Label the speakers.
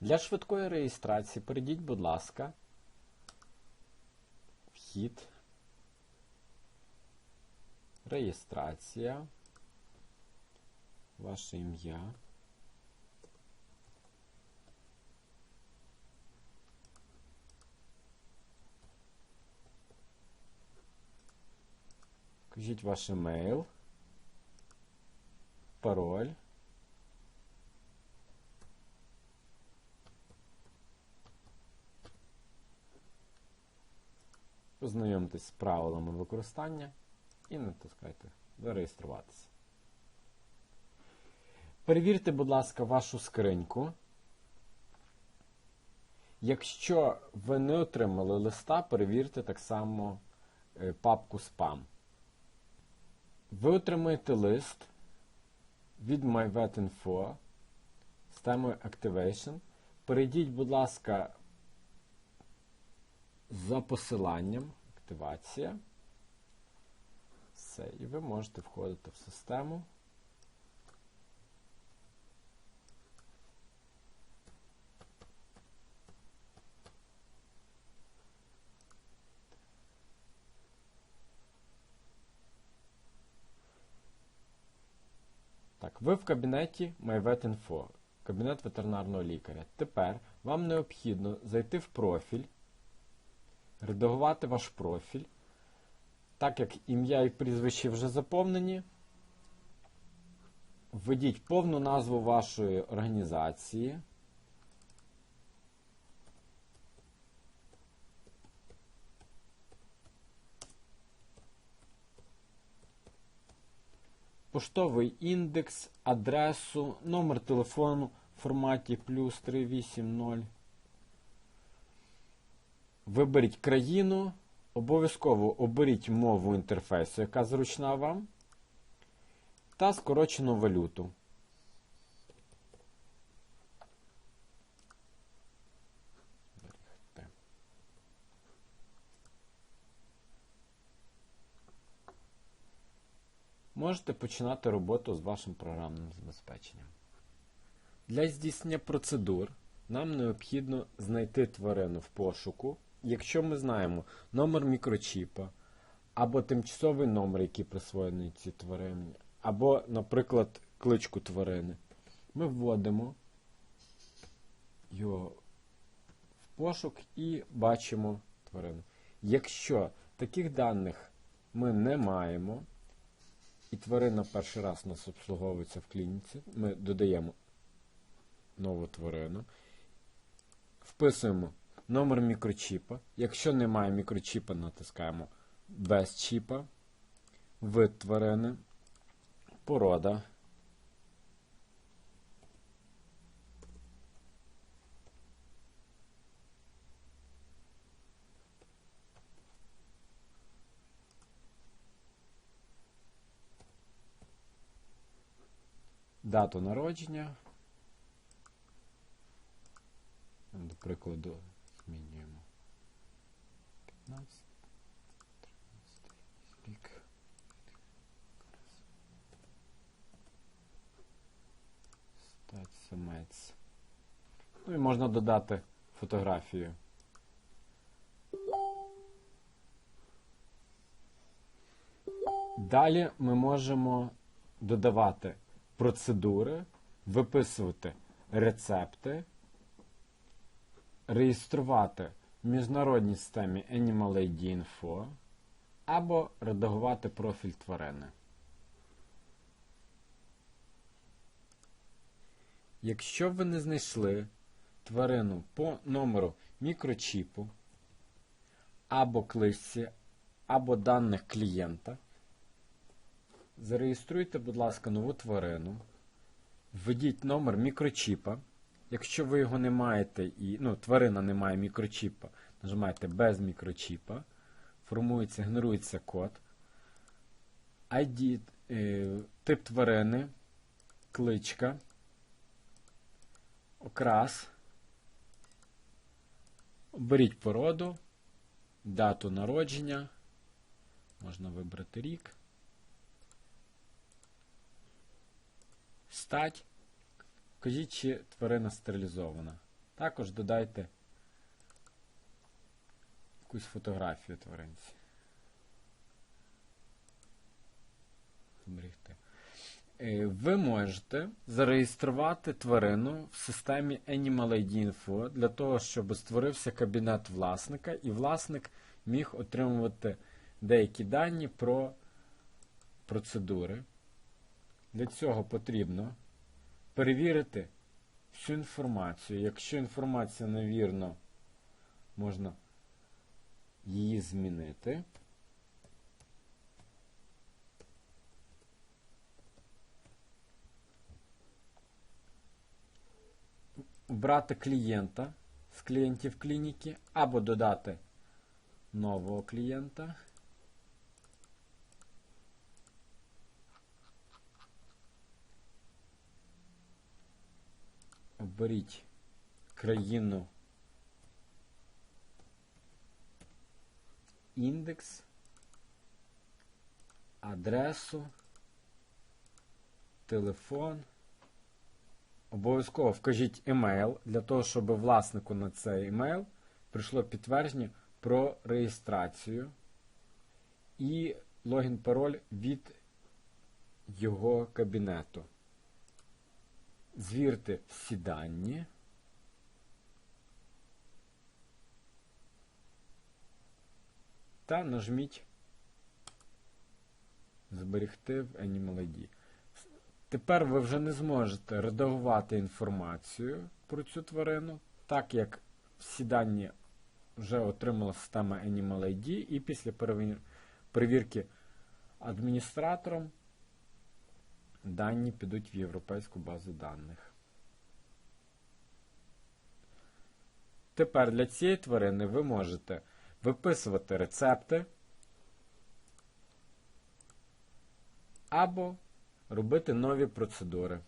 Speaker 1: Для швидкої реєстрації перейдіть, будь ласка, вхід, реєстрація, ваше ім'я. Кажіть ваш емейл, пароль. Ознайомтесь з правилами використання і натискайте Зареєструватися. Перевірте, будь ласка, вашу скриньку. Якщо ви не отримали листа, перевірте так само е, папку спам. Ви отримаєте лист від MyVetInfo з темою Activation. Перейдіть, будь ласка, за посиланням активація. Все, і ви можете входити в систему. Так, ви в кабінеті MyVetInfo, кабінет ветеринарного лікаря. Тепер вам необхідно зайти в профіль, редагувати ваш профіль. Так як ім'я і прізвище вже заповнені, введіть повну назву вашої організації. Поштовий індекс, адресу, номер телефону в форматі плюс 380. Виберіть країну. Обов'язково оберіть мову інтерфейсу, яка зручна вам, та скорочену валюту. Можете починати роботу з вашим програмним забезпеченням. Для здійснення процедур нам необхідно знайти тварину в пошуку. Якщо ми знаємо номер мікрочіпа, або тимчасовий номер, який присвоєний цій тварині, або, наприклад, кличку тварини, ми вводимо його в пошук і бачимо тварину. Якщо таких даних ми не маємо, і тварина перший раз у нас обслуговується в клініці, ми додаємо нову тварину, вписуємо номер мікрочіпа. Якщо немає мікрочіпа, натискаємо без чіпа, вид тварини, порода. Дату народження. До прикладу, змінюємо 15, 13 рік. Стать самець. Ну і можна додати фотографію. Далі ми можемо додавати процедури, виписувати рецепти, реєструвати в міжнародній системі Animal ID Info або редагувати профіль тварини. Якщо ви не знайшли тварину по номеру мікрочіпу або кличці, або даних клієнта, Зареєструйте, будь ласка, нову тварину. Введіть номер мікрочіпа. Якщо ви його не маєте і ну, тварина не має мікрочіпа, нажимаєте без мікрочіпа. Формується, генерується код. ID, е, тип тварини, кличка, окрас. Оберіть породу, дату народження. Можна вибрати рік. Стать. Кажіть, чи тварина стерилізована. Також додайте якусь фотографію тваринці. Зберегти. Е, Ви можете зареєструвати тварину в системі Animal Info для того, щоб створився кабінет власника, і власник міг отримувати деякі дані про процедури. Для цього потрібно перевірити всю інформацію. Якщо інформація невірна, можна її змінити. Брати клієнта з клієнтів клініки або додати нового клієнта. Оберіть країну індекс, адресу, телефон. Обов'язково вкажіть емейл для того, щоб власнику на цей емейл прийшло підтвердження про реєстрацію і логін пароль від його кабінету. Звірте всі дані. Та нажміть Зберегти в Animal ID. Тепер ви вже не зможете редагувати інформацію про цю тварину, так як всі дані вже отримала система Animal ID, і після перевір- перевірки адміністратором дані підуть в європейську базу даних. Тепер для цієї тварини ви можете виписувати рецепти або робити нові процедури.